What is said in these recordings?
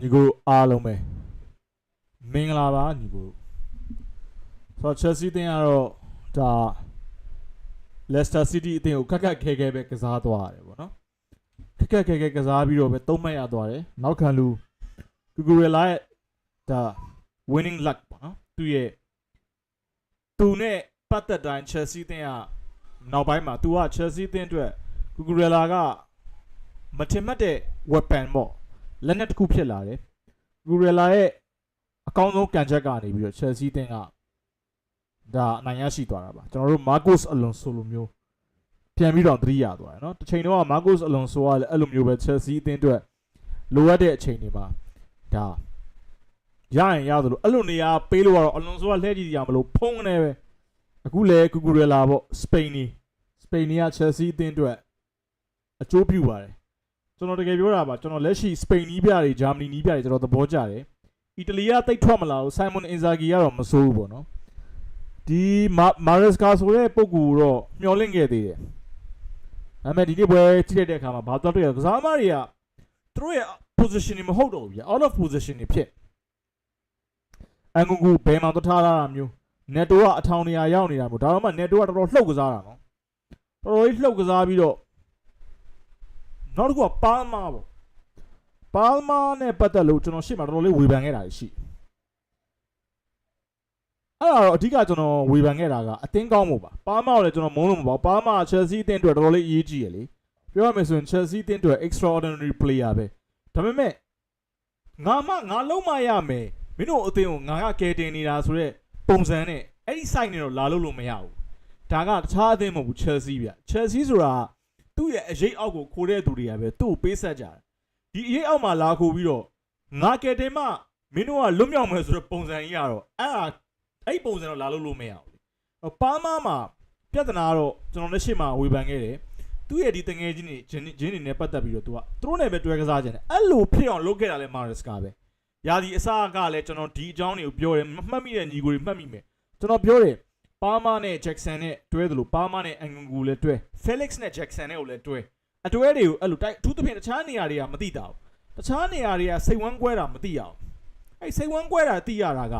ညီကိုအားလုံးပဲမင်္ဂလာပါညီကိုဆိုတော့ Chelsea အသင်းကတော့ဒါ Leicester City အသင်းကိုခက်ခက်ခဲခဲပဲကစားသွားရတယ်ပေါ့နော်ခက်ခက်ခဲခဲကစားပြီးတော့ပဲသုံးမှတ်ရသွားတယ်နောက်ခံလူ Cucurella ရဲ့ဒါ winning luck ပေါ့နော်သူရဲ့သူနဲ့ပတ်သက်တိုင်း Chelsea အသင်းကနောက်ပိုင်းမှာသူက Chelsea အသင်းအတွက် Cucurella ကမထင်မှတ်တဲ့ weapon ပေါ့ လက်နက်တစ်ခုဖြစ်လာတယ်။ Gurella ရဲ့အကောင်းဆုံးကန်ချက်ကနေပြီးတော့ Chelsea တင်ကဒါအနိုင်ရရှိသွားတာပါ။ကျွန်တော်တို့ Marcos Alonso လိုမျိုးပြန်ပြီးတော့သတိရသွားတယ်နော်။တစ်ချိန်တော့ Marcos Alonso ကလည်းအဲ့လိုမျိုးပဲ Chelsea အသင်းအတွက်လိုအပ်တဲ့အချိန်တွေမှာဒါရရင်ရသလိုအဲ့လိုနေရာပေးလို့ကတော့ Alonso ကလှည့်ကြည့်ကြမလို့ဖုံးနေပဲ။အခုလည်း Gurella ပေါ့ Spain နီ Spain နီက Chelsea အသင်းအတွက်အကျိုးပြုပါတယ်။ ကျွန်တော်တကယ်ပြောတာပါကျွန်တော်လက်ရှိစပိန်နီးပြတွေဂျာမနီနီးပြတွေကျွန်တော်သဘောကျတယ်အီတလီကတိတ်ထွက်မလာဘူးဆိုင်မွန်အင်ဇာဂီကတော့မဆိုးဘူးပေါ့နော်ဒီမာရက်စကာဆိုတဲ့ပုံကူတော့မျောလင့်ခဲ့သေးတယ်ဒါပေမဲ့ဒီနေ့ပွဲကြည့်လိုက်တဲ့အခါမှာဘာတော့တွေ့ရကစားသမားတွေကသူတို့ရဲ့ position တွေမဟုတ်တော့ဘူးဗျ out of position တွေဖြစ်အန်ဂူဂူဘယ်မှာတော့ထားလာတာမျိုး netto ကအထောင်နေရာရောက်နေတာမျိုးဒါတော့မှ netto ကတော်တော်လှုပ်ကစားတာနော်တော်တော်ကြီးလှုပ်ကစားပြီးတော့ နောက်တစ်ခုကပါးမာပေါ့ပါးမာနဲ့ပတ်သက်လို့ကျွန်တော်ရှေ့မှာတော်တော်လေးဝေဖန်ခဲ့တာရှိအဲ့ဒါတော့အဓိကကျွန်တော်ဝေဖန်ခဲ့တာကအသင်းကောင်းမှုပါပါးမာကိုလည်းကျွန်တော်မုန်းလို့မပေါ့ပါးမာချယ်ဆီအသင်းအတွက်တော်တော်လေးအရေးကြီးရလေပြောရမယ်ဆိုရင် Chelsea အသင်းအတွက် extraordinary player ပဲဒါပေမဲ့ငါမှငါလုံးမရမယ်မင်းတို့အသင်းကိုငါကကယ်တင်နေတာဆိုတော့ပုံစံနဲ့အဲ့ဒီ site နဲ့တော့လာလို့လို့မရဘူးဒါကတခြားအသင်းမဟုတ်ဘူး Chelsea ဗျ Chelsea ဆိုတာ သူ့ရဲ့အရေးအောက်ကိုခိုးတဲ့သူတွေကပဲသူ့ကိုပေးဆက်ကြတယ်ဒီအရေးအောက်မှာလာခိုးပြီးတော့ငါကယ်တင်မှမင်းတို့ကလွတ်မြောက်မယ်ဆိုတဲ့ပုံစံကြီးကတော့အဲ့ဒါအဲ့ဒီပုံစံတော့လာလို့လို့မရဘူးလေပါမာမှာပြဿနာကတော့ကျွန်တော်လက်ရှိမှာဝေဖန်ခဲ့တယ်သူ့ရဲ့ဒီတငယ်ချင်းတွေဂျင်းဂျင်းတွေနဲ့ပတ်သက်ပြီးတော့သူကသူတို့နဲ့ပဲတွဲကစားကြတယ်အဲ့လိုဖြစ်အောင်လုပ်ခဲ့တာလဲမာရက်စကာပဲယာဒီအစားကလည်းကျွန်တော်ဒီအကြောင်းတွေကိုပြောတယ်မမှတ်မိတဲ့ညီကိုတွေမှတ်မိမယ်ကျွန်တော်ပြောတယ် ပါမာနဲ့ Jackson နဲ့တွဲသလိုပါမာနဲ့အန်ဂူဂူလည်းတွဲ Felix နဲ့ Jackson နဲ့ကိုလည်းတွဲအတွဲတွေကိုအဲ့လိုတိုက်အထူးသဖြင့်တခြားနေရာတွေကမသိတာဘူးတခြားနေရာတွေကစိတ်ဝမ်းကွဲတာမသိရအောင်အဲ့စိတ်ဝမ်းကွဲတာသိရတာက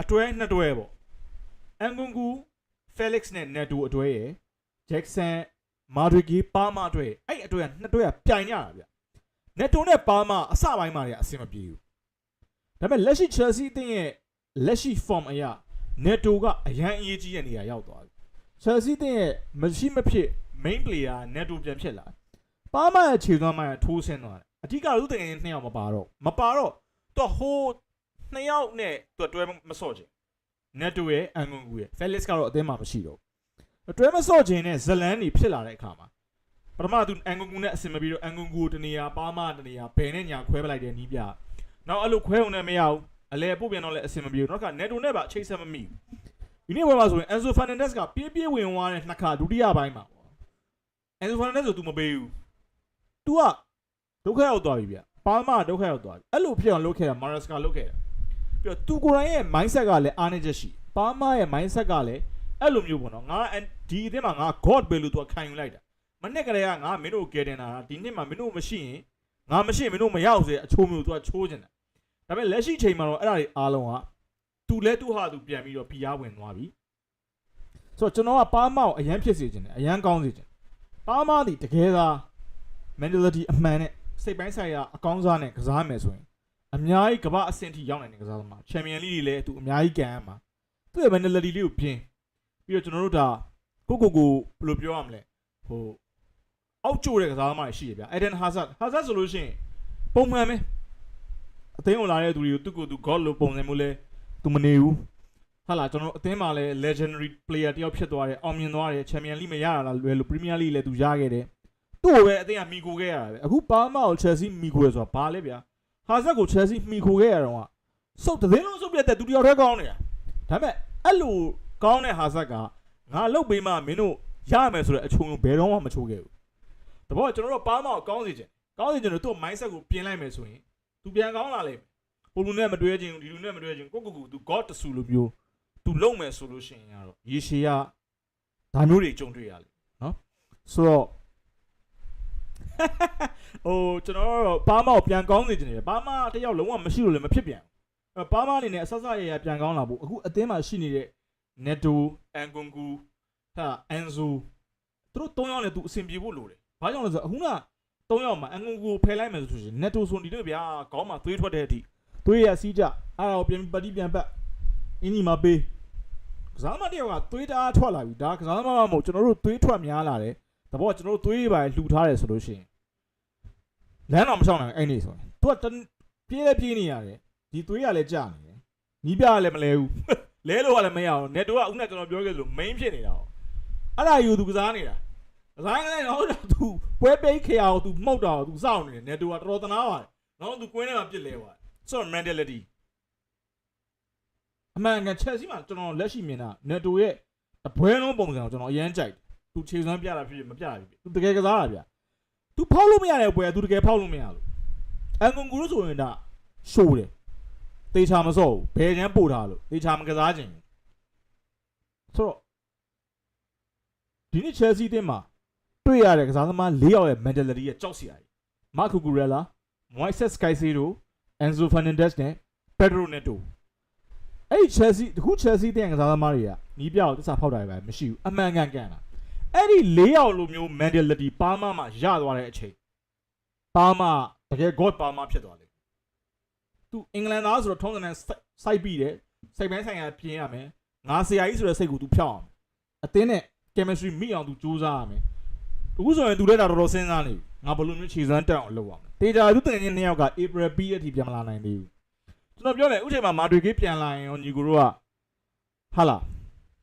အတွဲနှစ်တွဲပေါ့အန်ဂူဂူ Felix နဲ့ Neto အတွဲရယ် Jackson မာဒရီဂီပါမာအတွဲအဲ့အတွဲကနှစ်တွဲကပြိုင်ကြတာဗျ Neto နဲ့ပါမာအစပိုင်းမှာတွေကအဆင်မပြေဘူးဒါပေမဲ့လက်ရှိ Chelsea အသင်းရဲ့လက်ရှိ form အရာ Neto ကအရန်အရေးကြီးတဲ့နေရာရောက်သွားပြီ။ Chelsea တင်းရဲ့မရှိမဖြစ် main player Neto ပြန်ဖြစ်လာ။ပါမရဲ့ခြေသွမ်းမှထိုးဆင်းသွားတယ်။အဓိကလူတကယ်နှစ်ယောက်မပါတော့မပါတော့တော့ဟိုနှစ်ယောက်နဲ့သူတွဲမစော့ချင်။ Neto ရဲ့အန်ဂွန်ကူရဲ့ Felix ကတော့အသင်းမှာမရှိတော့ဘူး။တွဲမစော့ချင်တဲ့ဇလန်းတွေဖြစ်လာတဲ့အခါမှာပထမသူအန်ဂွန်ကူနဲ့အဆင်မပြေတော့အန်ဂွန်ကူကိုတနေရာပါမတနေရာဘယ်နဲ့ညာခွဲပလိုက်တဲ့နီးပြ။နောက်အဲ့လိုခွဲုံနဲ့မရဘူး။ အလဲပို့ပြန်တော့လည်းအဆင်မပြေဘူး။နောက်က Neto နဲ့ပါအချိတ်ဆက်မမိဘူး။ ဒီနေ့ပွဲမှာဆိုရင် Enzo Fernandez ကပြေးပြေးဝင်သွားတဲ့နှစ်ခါဒုတိယပိုင်းမှာပေါ့ Enzo Fernandez ကို तू မပေးဘူး तू ကဒုက္ခရောက်သွားပြီဗျပါမဒုက္ခရောက်သွားပြီအဲ့လိုဖြစ်အောင်လုပ်ခဲ့တာ Maresca လုပ်ခဲ့တာပြီးတော့ तू ကိုယ်တိုင်ရဲ့ mindset ကလည်းအားနေချက်ရှိပါမရဲ့ mindset ကလည်းအဲ့လိုမျိုးပေါ့နော်ငါဒီအသင်းမှာငါ God ပဲလို့ तू ခံယူလိုက်တာမနေ့ကလေးကငါမင်းတို့ကယ်တင်တာဒီနေ့မှာမင်းတို့မရှိရင်ငါမရှိရင်မင်းတို့မရောက်စေအချိုးမျိုး तू ကချိုးနေတာ ဒါပေမဲ့လက်ရှိချိန်မှာတော့အဲ့ဒါတွေအားလုံးကသူလဲသူဟာသူပြန်ပြီးတော့ဖိအားဝင်သွားပြီဆိုတော့ကျွန်တော်ကပါမောက်အရန်ဖြစ်စေခြင်းတယ်အရန်ကောင်းစေခြင်းပါမောက်ဒီတကယ်သာ mentality အမှန်နဲ့စိတ်ပိုင်းဆိုင်ရာအကောင်းစားနဲ့ကစားမယ်ဆိုရင်အများကြီးကမ္ဘာအဆင့်ထိရောက်နိုင်တဲ့ကစားသမားချန်ပီယံလိတွေလည်းသူအများကြီးကန်ရမှာသူ့ရဲ့ mentality လေးကိုပြင်ပြီးတော့ကျွန်တော်တို့ဒါကိုကိုကိုဘယ်လိုပြောရမလဲဟိုအောက်ကျိုးတဲ့ကစားသမားတွေရှိရဗျာ Eden Hazard Hazard ဆိုလို့ရှိရင်ပုံမှန်ပဲ အသိန်းဝင်လာတဲ့သူတွေကိုသူ့ကိုယ်သူ god လို့ပုံစံမျိုးလဲသူမနေဘူးဟာလာကျွန်တော်အသင်းမှာလည်း legendary player တယောက်ဖြစ်သွားတယ်အောင်မြင်သွားတယ် Champion League မရတာလားလွယ်လို့ Premier League လည်းသူရခဲ့တယ်သူ့ကိုပဲအသင်းကမီကိုခဲ့ရတာပဲအခုပါမာကို Chelsea မီကိုရဆိုတာဘာလဲဗျာဟာဇက်ကို Chelsea မီကိုခဲ့ရတော့ကစုပ်တဲ့င်းလုံးစုပ်ပြတ်တဲ့သူတယောက်တည်းကောင်းနေတာဒါပေမဲ့အဲ့လိုကောင်းတဲ့ဟာဇက်ကငါလုတ်ပေးမှမင်းတို့ရမယ်ဆိုတဲ့အချုံဘယ်တော့မှမချိုးခဲ့ဘူးတဘောကကျွန်တော်တို့ပါမာကိုကောင်းစေချင်ကောင်းစေချင်တော့သူ့ mindset ကိုပြင်လိုက်မယ်ဆိုရင် သူပြန်ကောင်းလာလိမ့်မယ်ပုံလူနဲ့မတွဲခြင်းဒီလူနဲ့မတွဲခြင်းကိုကိုကိုသူ god တဆူလိုမျိုးသူလုံမယ်ဆိုလို့ရှိရင်ကတော့ရေရှည်ကဒါမျိုးတွေကြုံတွေ့ရလိမ့်နော်ဆိုတော့ဟိုကျွန်တော်တို့ပါမောက်ပြန်ကောင်းစေချင်တယ်ပါမတယောက်လုံးဝမရှိလို့လည်းမဖြစ်ပြန်ဘူးပါမအနေနဲ့အဆဆရရပြန်ကောင်းလာဖို့အခုအသင်းမှာရှိနေတဲ့ Neto Angungu ဟာအန်ဇူသူတို့၃ယောက်နဲ့သူအဆင်ပြေဖို့လိုတယ်ဘာကြောင့်လဲဆိုတော့အခုက ၃ယောက်မှာ Angungu ကိုဖယ်လိုက်မယ်ဆိုရင် Neto ဆိုဒီတော့ဗျာခေါင်းမှာသွေးထွက်တဲ့အထိသွေးရစီးကြအဲ့ဒါကိုပြန်ပတိပြန်ပတ်အင်းဒီမှာပေးကစားမတယောက်ကသွေးတအားထွက်လာပြီဒါကစားမမမဟုတ်ကျွန်တော်တို့သွေးထွက်များလာတယ်တဘောကကျွန်တော်တို့သွေးပါလှူထားတယ်ဆိုလို့ရှိရင်လမ်းတော့မဆောင်နိုင်အဲ့နေဆိုရင်သူကတပြေးလဲပြေးနေရတယ်ဒီသွေးရလဲကြာနေတယ်နီးပြရလဲမလဲဘူးလဲလို့ကလည်းမရအောင် net တော့ကဥနဲ့ကျွန်တော်ပြောခဲ့သလို main ဖြစ်နေတာ哦အဲ့ဒါယူသူကစားနေတာ ကစားနေတယ်တော့သူပွဲပိတ်ခေအောင်သူမှုတ်တာသူစောင့်နေတယ် net ကတော်တော်တနာပါတယ်တော့သူကွင်းထဲမှာပြစ်လဲသွားဆိုတော့ mentality အမှန်ကန် Chelsea မှာကျွန်တော်လက်ရှိမြင်တာ net ရဲ့တပွဲလုံးပုံစံကိုကျွန်တော်အရန်ကြိုက်တယ်သူခြေစွမ်းပြတာဖြစ်ဖြစ်မပြတာဖြစ်ဖြစ်သူတကယ်ကစားတာဗျသူဖောက်လို့မရတဲ့ပွဲသူတကယ်ဖောက်လို့မရလို့အန်ကွန်ကူလို့ဆိုရင်ဒါရှိုးတယ်တေချာမစော့ဘူးဘယ်ချမ်းပို့ထားလို့တေချာမကစားခြင်းဆိုတော့ဒီနေ့ Chelsea တင်းမှာ တွေ့ရတဲ့ကစားသမား၄ယောက်ရဲ့ mentality ရဲ့ကြောက်စရာကြီး Marco Gurella, Moises Caicedo, Enzo Fernandez နဲ့ Pedro Neto အဲ့ဒီ Chelsea တခု Chelsea တင်းကစားသမားတွေကနီးပြအောင်တစ္ဆာဖောက်တာပဲမရှိဘူးအမှန်ကန်ကန်တာအဲ့ဒီ၄ယောက်လိုမျိုး mentality ပါမမှာရသွားတဲ့အချိန်ပါမတကယ် god ပါမဖြစ်သွားတယ်သူအင်္ဂလန်သားဆိုတော့ထုံးစံနဲ့စိုက်ပြီးတယ်စိတ်ပိုင်းဆိုင်ရာပြင်ရမယ်ငါဆရာကြီးဆိုတဲ့စိတ်ကိုသူဖြောက်အောင်အသင်းနဲ့ chemistry မိအောင်သူစူးစမ်းရမယ် အခုဆိုရင်သူလည်းဒါတော်တော်စဉ်းစားနေပြီငါဘယ်လိုမျိုးခြေစွမ်းတက်အောင်လုပ်အောင်တေချာသူတကယ်ချင်းနှစ်ယောက်က April ပြီးတဲ့အထိပြန်မလာနိုင်သေးဘူးကျွန်တော်ပြောတယ်ဥချိန်မှာမာဒွေကေးပြန်လာရင်ရောညီကိုတို့ကဟာလာ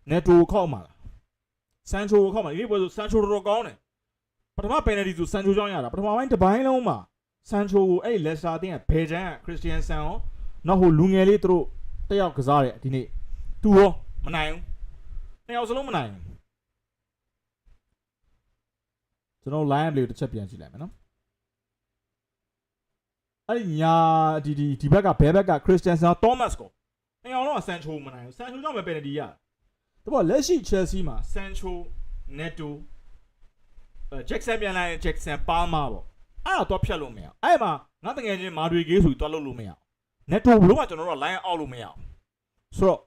နယ်တိုခောက်မှာလားဆန်ချိုကိုခောက်မှာဒီနေ့ပွဲဆိုဆန်ချိုတော်တော်ကောင်းတယ်ပထမပယ်နယ်တီဆိုဆန်ချိုကြောင်းရတာပထမပိုင်းတစ်ပိုင်းလုံးမှာဆန်ချိုကိုအဲ့လက်စတာတင်းကဘယ်ချမ်းကခရစ်စတီယန်ဆန်ရောနောက်ဟိုလူငယ်လေးသူတို့တက်ရောက်ကစားတယ်ဒီနေ့သူရောမနိုင်ဘူးနှစ်ယောက်စလုံးမနိုင်ဘူး ကျွန်တော် line play ကိုတစ်ချက်ပြန်ကြည့်လိုက်မယ်နော်အဲ့ဒီညာဒီဒီဒီဘက်ကဘဲဘက်ကခရစ်စတီယန်ဆန်သောမတ်ကိုနှစ်ယောက်လုံးကဆန်ချိုမနိုင်ဘူးဆန်ချိုကြောင့်ပဲပယ်နယ်တီရတဘောလက်ရှိ Chelsea မှာဆန်ချို Neto အဲဂျက်ဆန်ပြန်လာရင်ဂျက်ဆန်ပါမာပေါ့အဲ့တော့ဖြတ်လို့မရအောင်အဲ့မှာငါတကယ်ချင်းမာတွေကေးဆိုပြီးတော့လုပ်လို့မရအောင် netto ဘလို့မှကျွန်တော်တို့က line အောက်လို့မရအောင်ဆိုတော့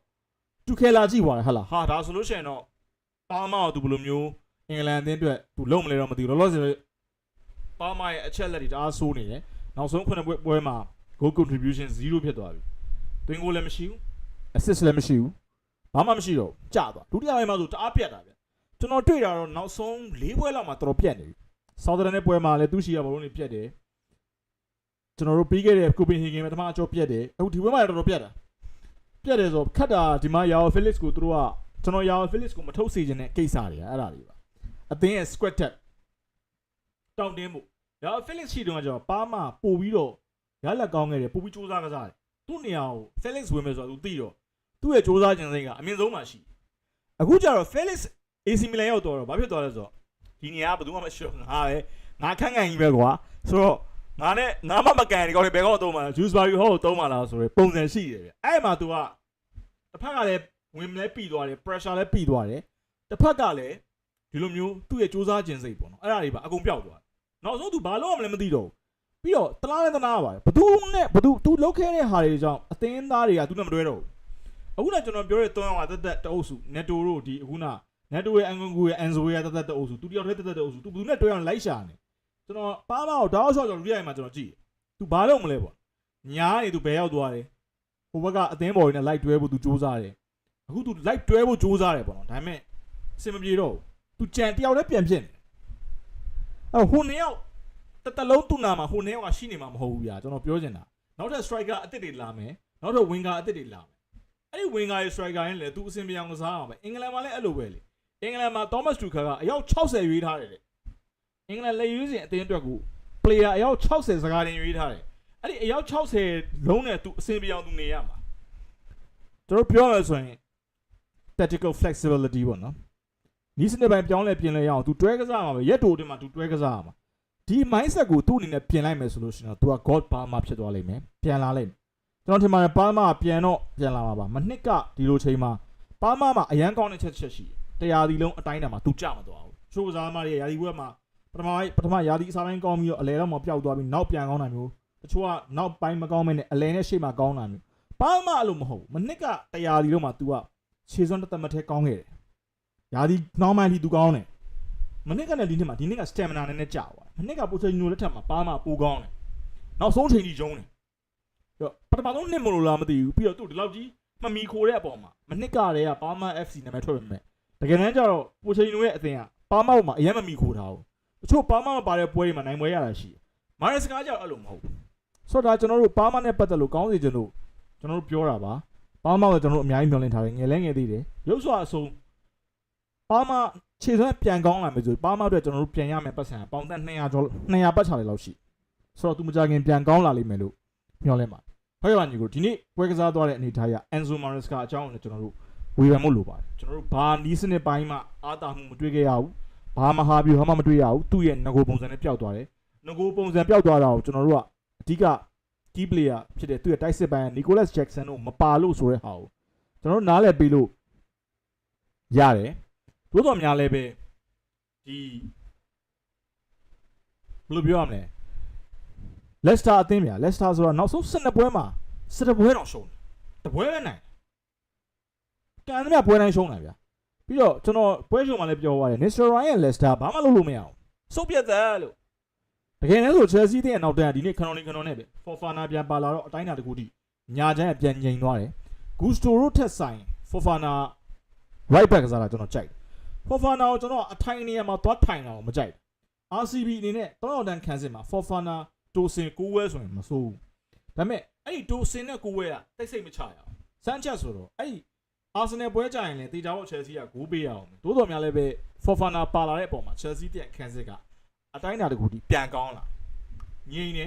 သူခဲလာကြည့်ပါလေဟာလားဟာဒါဆိုလို့ရှိရင်တော့ပါမောက်သူဘယ်လိုမျိုးအ င်္ဂလန်အသင်းအတွက်သူလုံးမလဲတော့မသိဘူးလောလောဆယ်ပါမောက်ရဲ့အချက်လက်တွေတအားဆိုးနေတယ်နောက်ဆုံးခုနှစ်ပွဲပွဲမှာ goal contribution 0ဖြစ်သွားပြီတွင်ကိုလည်းမရှိဘူး assist လည်းမရှိဘူးဘာမှမရှိတော့ဘူးကြာသွားဒုတိယပိုင်းမှာဆိုတအားပြတ်တာဗျကျွန်တော်တွေ့တာတော့နောက်ဆုံး၄ပွဲလောက်မှာတော်တော်ပြတ်နေပြီဆောက်ဒရန်နဲ့ပွဲမှာလည်းသူရှိရဘလုံးတွေပြတ်တယ်ကျွန်တော်တို့ပြီးခဲ့တဲ့ကိုပင်ဟေဂင်မှာတမအကျော်ပြတ်တယ်အခုဒီပွဲမှာလည်းတော်တော်ပြတ်တာပြတ်တယ်ဆိုခတ်တာဒီမှာယာဖိုဖီလစ်ကိုသူတို့ကကျွန်တော်ယာဖိုဖီလစ်ကိုမထုတ်စေချင်တဲ့ကိစ္စတွေအဲ့ဒါတွေပါ အသင်းရဲ့ squat tap တောင်းတင်းမှုယာဖိုဖီလစ်ရှိတုန်းကကျတော့ပါမပို့ပြီးတော့ရလက်ကောင်းခဲ့တယ်ပို့ပြီးစူးစမ်းကစားတယ်သူ့နေရာကို Felix ဝင်မယ်ဆိုတော့သူသိတော့သူ့ရဲ့စူးစမ်းခြင်းစိတ်ကအမြင့်ဆုံးမှရှိအခုကျတော့ Felix AC Milan ရောက်တော့ဘာဖြစ်သွားလဲဆိုတော့ဒီနေရာကဘယ်သူမှမရှိတော့ငါပဲငါခန့်ခန့်ကြီးပဲကွာဆိုတော့ငါနဲ့ငါမှမကန်ဒီကောင်တွေဘယ်ကောင်တော့မှာ juice bar ဟောတော့မှာလားဆိုရယ်ပုံစံရှိတယ်ဗျအဲ့မှာ तू ကတစ်ဖက်ကလည်းဝင်လဲပြီးသွားတယ် pressure လည်းပြီးသွားတယ်တစ်ဖက်ကလည်း ဒီလိုမျိုးသူ့ရဲ့စူးစမ်းခြင်းစိတ်ပေါ့နော်အဲ့ဒါတွေပါအကုန်ပျောက်သွားနောက်ဆုံးသူဘာလုပ်ရမလဲမသိတော့ဘူးပြီးတော့တလားနဲ့တနာပါတယ်ဘသူနဲ့ဘသူသူလုပ်ခဲ့တဲ့ဟာတွေကြောင့်အသင်းသားတွေကသူနဲ့မတွဲတော့ဘူးအခုနကျွန်တော်ပြောတဲ့၃ယောက်ကတက်တက်တအုပ်စုနက်တိုတို့ဒီအခုနနက်တိုရဲ့အန်ဂွန်ဂူရဲ့အန်ဇိုရဲ့တက်တက်တအုပ်စုသူတယောက်တည်းတက်တက်တအုပ်စုသူဘသူနဲ့တွဲအောင်လိုက်ရှာနေကျွန်တော်ပါးမအောင်ဒေါက်ရှော့ကျွန်တော်လူရိုက်မှာကျွန်တော်ကြည့်သူဘာလုပ်မလဲပေါ့ညာနေသူဘယ်ရောက်သွားတယ်ဟိုဘက်ကအသင်းပေါ်တွေနဲ့လိုက်တွဲဖို့သူစူးစမ်းတယ်အခုသူလိုက်တွဲဖို့စူးစမ်းတယ်ပေါ့နော်ဒါပေမဲ့အဆင်မပြေတော့ဘူး သူကြံတယောက်တည်းပြန်ဖြစ်နေအဲ့ဟိုနှစ်ယောက်တတလုံးသူ့နာမှာဟိုနှစ်ယောက်ကရှိနေမှာမဟုတ်ဘူးဗျာကျွန်တော်ပြောချင်တာနောက်ထပ် striker အစ်စ်တွေလာမယ်နောက်ထပ် winger အစ်စ်တွေလာမယ်အဲ့ဒီ winger ရဲ့ striker ရင်လေသူအဆင်ပြေအောင်ကစားအောင်ပဲအင်္ဂလန်မှာလည်းအဲ့လိုပဲလေအင်္ဂလန်မှာ Thomas Tuchel ကအယောက်60ရွေးထားတယ်တဲ့အင်္ဂလန်လက်ရွေးစဉ်အသင်းအတွက်ကို player အယောက်60စကားတင်ရွေးထားတယ်အဲ့ဒီအယောက်60လုံးနဲ့သူအဆင်ပြေအောင်သူနေရမှာကျွန်တော်ပြောရဆိုရင် tactical flexibility ပေါ့နော် နီးစနစ်ပိုင်းပြောင်းလဲပြင်လဲရအောင်သူတွဲကစားမှာပဲရက်တိုတင်မှာသူတွဲကစားမှာဒီ mindset ကိုသူ့အနေနဲ့ပြင်လိုက်မယ်ဆိုလို့ရှိရင်တော့သူက god ပါမှာဖြစ်သွားလိမ့်မယ်ပြန်လာလိမ့်မယ်ကျွန်တော်ထင်ပါတယ်ပါမာပြန်တော့ပြန်လာမှာပါမနှစ်ကဒီလိုချိန်မှာပါမာမှာအရန်ကောင်းတဲ့ချက်ချက်ရှိတယ်တရားဒီလုံးအတိုင်းတာမှာသူကြမသွားဘူးချိုးကစားသမားတွေရာဒီဘွဲမှာပထမပထမရာသီအစားတိုင်းကောင်းပြီးတော့အလဲတော့မှပျောက်သွားပြီးနောက်ပြန်ကောင်းတာမျိုးတချို့ကနောက်ပိုင်းမကောင်းမဲနဲ့အလဲနဲ့ရှေ့မှာကောင်းတာမျိုးဘာမှအဲ့လိုမဟုတ်ဘူးမနစ်ကတရားဒီတော့မှ तू ကခြေစွမ်းတစ်သက်မထဲကောင်းခဲ့တယ် ရာသီနောက်မှထိ तू ကောင်းတယ်မနစ်ကလည်းဒီနှစ်မှာဒီနှစ်က stamina နဲ့နဲ့ကြာသွားတယ်မနစ်ကပိုချင်နိုလက်ထက်မှာဘာမှပိုကောင်းတယ်နောက်ဆုံးချိန်ကြီးကျုံးတယ်ပြီးတော့ပထမဆုံးနှစ်မလို့လားမသိဘူးပြီးတော့သူဒီလောက်ကြီးမမီခိုတဲ့အပေါ်မှာမနစ်ကတည်းကဘာမှ FC နာမည်ထွက်ပေမဲ့တကယ်တမ်းကျတော့ပိုချင်နိုရဲ့အသင်ကဘာမှမှာအရင်မမီခိုထားဘူးတချို့ပါမမပါတဲ့ပွဲတွေမှာနိုင်ပွဲရတာရှိတယ်။မာရစကားကြောင့်အဲ့လိုမဟုတ်ဘူး။ဆိုတော့ဒါကျွန်တော်တို့ပါမနဲ့ပတ်သက်လို့ကောင်းစီကျွန်တော်တို့ကျွန်တော်တို့ပြောတာပါ။ပါမကကျွန်တော်တို့အများကြီးမျှော်လင့်ထားတယ်ငယ်လဲငယ်သေးတယ်။ရုပ်စွာအဆုံး ပါမခြေစွမ်းပြန်ကောင်းလာမယ်ဆိုပါမအတွက်ကျွန်တော်တို့ပြန်ရမယ်ပတ်စံပေါင်သက်200ကျော်200ပတ်ချတယ်လောက်ရှိ။ဆိုတော့သူမကြခင်ပြန်ကောင်းလာလိမ့်မယ်လို့မျှော်လင့်ပါတယ်။ဟုတ်ကဲ့ပါညီကိုဒီနေ့ပွဲကစားသွားတဲ့အနေထားရအန်ဇိုမာရစကာအကြောင်းကိုလည်းကျွန်တော်တို့ဝေဖန်မှုလိုပါတယ်။ကျွန်တော်တို့ဘာနီးစနစ်ပိုင်းမှာအာတာမှုမတွေ့ခဲ့ရဘူး။ဘာမဟာဗျူဟာမှမတွေ့ရဘူးသူ့ရဲ့ငကိုပုံစံနဲ့ပျောက်သွားတယ်ငကိုပုံစံပျောက်သွားတာကိုကျွန်တော်တို့ကအဓိက key player ဖြစ်တဲ့သူ့ရဲ့တိုက်စစ်ပိုင်းနီကိုလတ်ဂျက်ဆန်တို့မပါလို့ဆိုတဲ့ဟာကိုကျွန်တော်တို့နားလည်ပြီးလို့ရတယ် သို့တော်များလည်းပဲဒီဘယ်လိုပြောရမလဲလက်စတာအသင်းဗျာလက်စတာဆိုတာနောက်ဆုံး12ပွဲမှာ17ပွဲတော့ရှုံးတယ်တပွဲပဲနိုင်ကန်သမျှပွဲတိုင်းရှုံးတာဗျာပြီးတော့ကျွန်တော်ပွဲရှုံမှာလည်းပြောသွားတယ် Mr. Ryan ရဲ့ Leicester ဘာမှလုပ်လို့မရအောင်စုပ်ပြတ်သက်လို့တကယ်လည်းဆို Chelsea တဲ့နောက်တန်းကဒီနေ့ခဏလေးခဏနဲ့ပဲ Fofana ပြန်ပါလာတော့အတိုင်းအတာတစ်ခုထိညာချမ်းကပြန်ငြိမ်သွားတယ် Gusto တို့ထက်ဆိုင် Fofana right back ကစားတာကျွန်တော်ကြိုက်တယ် Fofana ကိုကျွန်တော်အထိုင်နေရာမှာသွားထိုင်တာကိုမကြိုက်ဘူး RCB အနေနဲ့တောင်းတန်းခံစစ်မှာ Fofana တိုစင်ကိုဝဲဆိုရင်မစိုးဘူးဒါပေမဲ့အဲ့ဒီတိုစင်နဲ့ကိုဝဲကတိတ်ဆိတ်မချရအောင်စမ်းချက်ဆိုတော့အဲ့ဒီအာဆင်နယ်ပွဲကြရင်လည်းတေချာဘောချယ်ဆီကဂိုးပေးရအောင်။သို့တော်များလည်းပဲ Fofana ပါလာတဲ့အပေါ်မှာချယ်ဆီတဲ့ခန်းစစ်ကအတိုင်းအတာတစ်ခုထိပြန်ကောင်းလာ။ငြိမ်နေ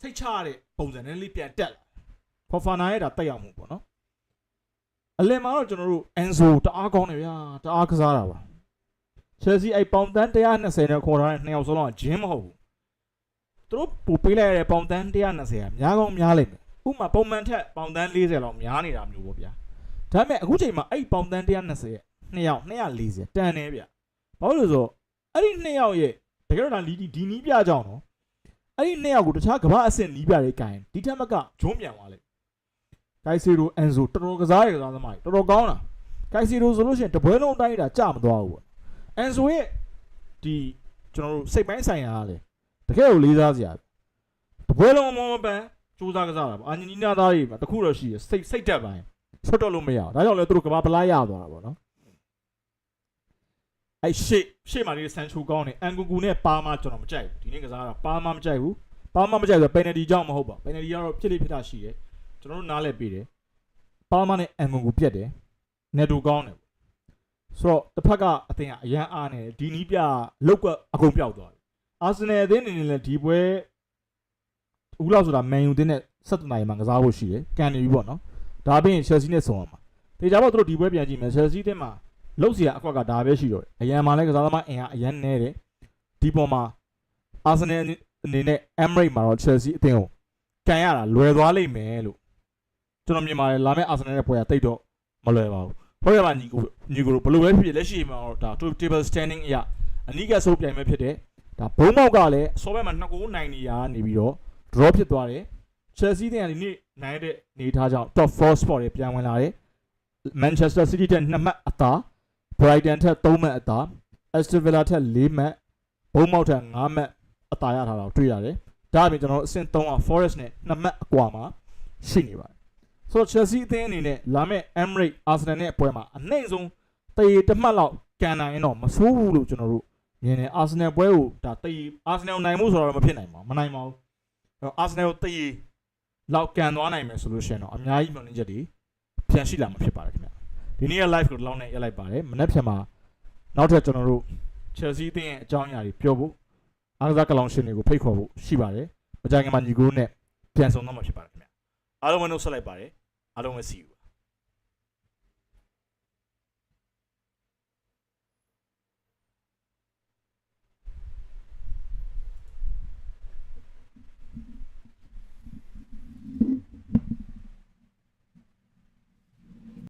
စိတ်ချရတဲ့ပုံစံနဲ့လေးပြန်တက်လာ။ Fofana ရဲ့ဒါတက်ရောက်မှုပေါ့နော်။ အလင်မှာတော့ကျွန်တော်တို့ Enzo တအားကောင်းတယ်ဗျာ။တအားကစားတာပါ။ Chelsea အဲ့ပေါင်တန်း120နဲ့ခေါ်ထားတဲ့နှစ်ယောက်စလုံးကဂျင်းမဟုတ်ဘူး။သူတို့ပို့ပေးလိုက်ရတဲ့ပေါင်တန်း120ကများကောင်းများလိမ့်မယ်။ဥပမာပုံမှန်ထက်ပေါင်တန်း40လောက်များနေတာမျိုးပေါ့ဗျာ။ဒါပေမဲ့အခုချိန်မှာအဲ့ဒီပေါင်တန်း120ရဲ့2ယောက်240တန်နေဗျ။ဘာလို့လဲဆိုတော့အဲ့ဒီ2ယောက်ရဲ့တကယ်တော့ဒါလီဒီဒီနီးပြကြောင်းနော်။အဲ့ဒီ2ယောက်ကိုတခြားကမ္ဘာအဆင့်နီးပြတွေကင်ဒီထက်မကဂျုံးပြန်သွားလိမ့်။ ဂိုက်စီရိုအန်ဆိုတော်တော်ကစားရကစားသမားကြီးတော်တော်ကောင်းတာ။ဂိုက်စီရိုဆိုလို့ရှိရင်တပွဲလုံးတိုင်းတာကြမသွားဘူးပေါ့။အန်ဆိုရဲ့ဒီကျွန်တော်တို့စိတ်ပိုင်းဆိုင်ရာကလေတကယ်ကိုလေးစားစရာ။တပွဲလုံးမမပန်းစူးစမ်းကစားတာပေါ့။အာဂျင်တီးနားသားတွေမှာတခုတော့ရှိရစိတ်စိတ်တက်ပိုင်းဆွတ်တော့လို့မရအောင်ဒါကြောင့်လည်းသူတို့ကဘာပလားရသွားတာပေါ့နော်အဲ့ရှေ့ရှေ့မှာနေဆန်ချိုကောင်းနေအန်ကူကူနဲ့ပါမာကျွန်တော်မကြိုက်ဘူးဒီနေ့ကစားတာပါမာမကြိုက်ဘူးပါမာမကြိုက်ဆိုပယ်နယ်တီကြောင့်မဟုတ်ပါပယ်နယ်တီကတော့ဖြစ်လိဖြစ်တာရှိတယ် ကျွန်တော်တို့နားလဲပေးတယ်ပါမာနဲ့အန်ကူကူပြက်တယ်နေတူကောင်းတယ်ဆိုတော့တစ်ဖက်ကအသင်ကအရန်အားနေတယ်ဒီနီးပြလောက်ကအကုန်ပြောက်သွားတယ်အာဆင်နယ်အသင်းအနေနဲ့လည်းဒီပွဲဦးလောက်ဆိုတာမန်ယူအသင်းနဲ့ဆက်သွနိုင်မှာကစားဖို့ရှိတယ်ကန်နေပြီပေါ့နော်ဒါပြင် Chelsea နဲ့ဆုံရမှာတေချာပေါ့သူတို့ဒီပွဲပြန်ကြည့်မယ် Chelsea တက်မှာလောက်စီရအကွက်ကဒါပဲရှိတော့တယ်အရန်မှာလည်းကစားသမားအင်အားအရန်နဲတယ်ဒီပေါ်မှာ Arsenal အနေနဲ့ Emirates မှာတော့ Chelsea အသင်းကိုကန်ရတာလွယ်သွားလိမ့်မယ်လို့ ကျွန်တော်မြင်ပါတယ်လာမယ့် Arsenal ရဲ့ပွဲကတိတ်တော့မလွယ်ပါဘူးဟုတ်ရပါညီကိုညီကိုဘယ်လိုပဲဖြစ်ဖြစ်လက်ရှိမှာတော့ဒါ table standing အရအနီးကဆိုးပြိုင်မဲ့ဖြစ်တယ်ဒါဘုံမောက်ကလည်းအစောဘက်မှာ2ဂိုးနိုင်နေရနေပြီးတော့ draw ဖြစ်သွားတယ် Chelsea တဲ့ကနေနေ့နိုင်တဲ့နေထားကြောင့် top 4 spot တွေပြန်ဝင်လာတယ် Manchester City တဲ့2မှတ်အသာ Brighton ထက်3မှတ်အသာ Aston Villa ထက်4မှတ်ဘုံမောက်ထက်5မှတ်အသာရထားတာကိုတွေ့ရတယ်ဒါအပြင်ကျွန်တော်တို့အဆင့်3က Forest နဲ့2မှတ်အကွာမှာရှိနေပါတယ် ဆိုတော့ Chelsea အသင်းအနေနဲ့လာမယ့် Emirates Arsenal နဲ့အပွဲမှာအနှိမ့်ဆုံးတေးတစ်မှတ်လောက်ကန်နိုင်ရင်တော့မဆိုးဘူးလို့ကျွန်တော်တို့မြင်တယ် Arsenal ပွဲကိုဒါတေး Arsenal နိုင်မှုဆိုတော့မဖြစ်နိုင်ပါဘူးမနိုင်ပါဘူးအဲ့တော့ Arsenal ကိုတေးလောက်ကန်သွားနိုင်မယ်ဆိုလို့ရှိရင်တော့အများကြီးမျှော်လင့်ချက်တွေပြန်ရှိလာမှာဖြစ်ပါတယ်ခင်ဗျဒီနေ့က live ကိုဒီလောက်နဲ့ရက်လိုက်ပါတယ်မနေ့ဖြန်မှာနောက်ထပ်ကျွန်တော်တို့ Chelsea အသင်းရဲ့အကြောင်းအရာတွေပြောဖို့အားကစားကလောင်ရှင်တွေကိုဖိတ်ခေါ်ဖို့ရှိပါတယ်မကြခင်မှာညီကိုနဲ့ပြန်ဆောင်တော့မှာဖြစ်ပါတယ်ခင်ဗျအားလုံးပဲနှုတ်ဆက်လိုက်ပါတယ် အားလုံးပဲ see you